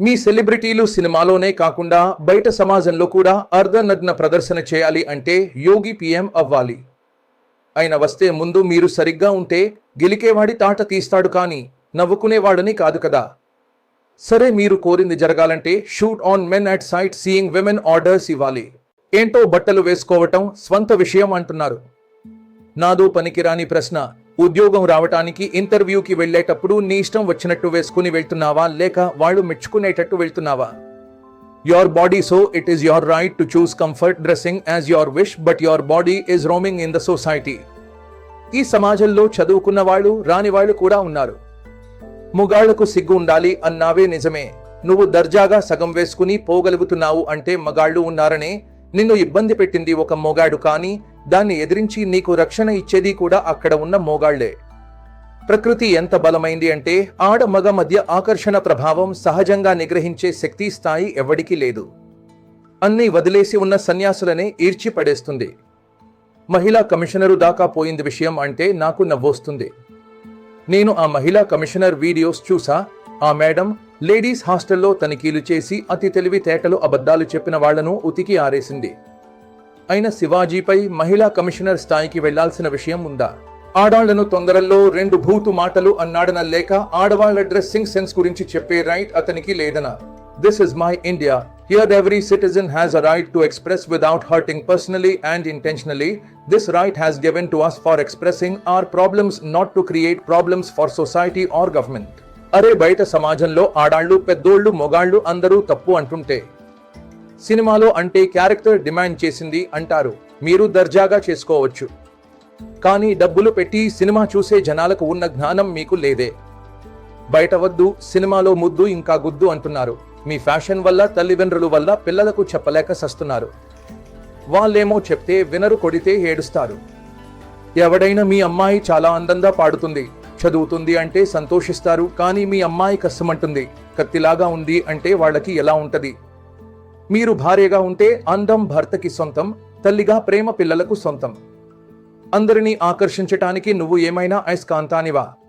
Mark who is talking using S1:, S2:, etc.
S1: మీ సెలబ్రిటీలు సినిమాలోనే కాకుండా బయట సమాజంలో కూడా అర్ధనగ్న ప్రదర్శన చేయాలి అంటే యోగి పిఎం అవ్వాలి. ఆయన వస్తే ముందు మీరు సరిగ్గా ఉంటే గెలికేవాడి తాట తీస్తాడు కానీ నవ్వుకునేవాడని కాదు కదా. సరే మీరు కోరింది జరగాలంటే shoot on men at sight seeing women orders ఇవ్వాలి. ఏంటో బట్టలు వేసుకోవటం స్వంత విషయం అంటున్నారు. నాదో పనికిరాని ప్రశ్న. ఉద్యోగం రావటానికి ఇంటర్వ్యూకి వెళ్ళేటప్పుడు నీ ఇష్టం వచ్చినట్టు వేసుకుని వెళ్తున్నావా? లేక వాళ్ళు మెచ్చుకునేటట్టు వెళ్తున్నావా? Your body so it is your right to choose comfort dressing as your wish but your body is roaming in the society ఈ సమాజంలో చదువుకున్న వాళ్ళు రాని వాళ్ళు కూడా ఉన్నారు. ముగాళ్ళకు సిగ్గు ఉండాలి అన్నావే నిజమే. నువ్వు దర్జాగా సగం వేసుకుని పోగలుగుతున్నావు అంటే మగాళ్ళు ఉన్నారనే నిన్ను ఇబ్బంది పెట్టింది ఒక మోగాడు కానీ దాన్ని ఎదిరించి నీకు రక్షణ ఇచ్చేది కూడా అక్కడ ఉన్న మోగాళ్ళే. ప్రకృతి ఎంత బలమైంది అంటే ఆడ మగ మధ్య ఆకర్షణ ప్రభావం సహజంగా నిగ్రహించే శక్తి స్థాయి ఎవడికి లేదు. అన్నీ వదిలేసి ఉన్న సన్యాసులనే ఈడ్చి పడేస్తుంది మహిళా కమిషనరు దాకా పోయింది విషయం అంటే నాకు నవ్వొస్తుంది. నేను ఆ మహిళా కమిషనర్ వీడియోస్ చూసా ఆ మేడం లేడీస్ హాస్టల్లో తనిఖీలు చేసి అతి తెలివితేటలు అబద్ధాలు చెప్పిన వాళ్ళను ఉతికి ఆరేసింది. అయిన శివాజీపై మహిళా కమిషనర్ స్థాయికి వెళ్ళాల్సిన విషయం ఉందా? ఆడాళ్ళను తొందరల్లో రెండు భూతు మాటలు అన్నాడన లేక ఆడవాళ్ళ డ్రెస్సింగ్ సెన్స్ గురించి చెప్పే రైట్ అతనికి లేదనా? This is my India here every citizen has a right to express without hurting personally and intentionally this right has given to us for expressing our problems not to create problems for society or government అరే బయట సమాజంలో ఆడాళ్ళు పెద్దోళ్ళు మొగాళ్ళు అందరూ తప్పు అంటుంటే సినిమాలో అంటే character demand చేసింది అంటారు. మీరు దర్జాగా చేసుకోవచ్చు. కానీ డబ్బులు పెట్టి సినిమా చూసే జనాలకు ఉన్న జ్ఞానం మీకు లేదే. బయట వద్దు సినిమాలో ముద్దు ఇంకా గుద్దు అంటున్నారు. మీ ఫ్యాషన్ వల్ల తల్లిదండ్రుల వల్ల పిల్లలకు చెప్పలేక సస్తున్నారు. వాళ్ళేమో చెప్తే వినరు కొడితే ఏడుస్తారు. ఎవడైనా మీ అమ్మాయి చాలా అందంగా పాడుతుంది చదువుతుంది అంటే సంతోషిస్తారు కానీ మీ అమ్మాయి కష్టమంటుంది కత్తిలాగా ఉంది అంటే వాళ్ళకి ఎలా ఉంటది? మీరు భార్యగా ఉంటే అందం భర్తకి సొంతం తల్లిగా ప్రేమ పిల్లలకు సొంతం. అందరినీ ఆకర్షించటానికి నువ్వు ఏమైనా అయస్కాంతానివా?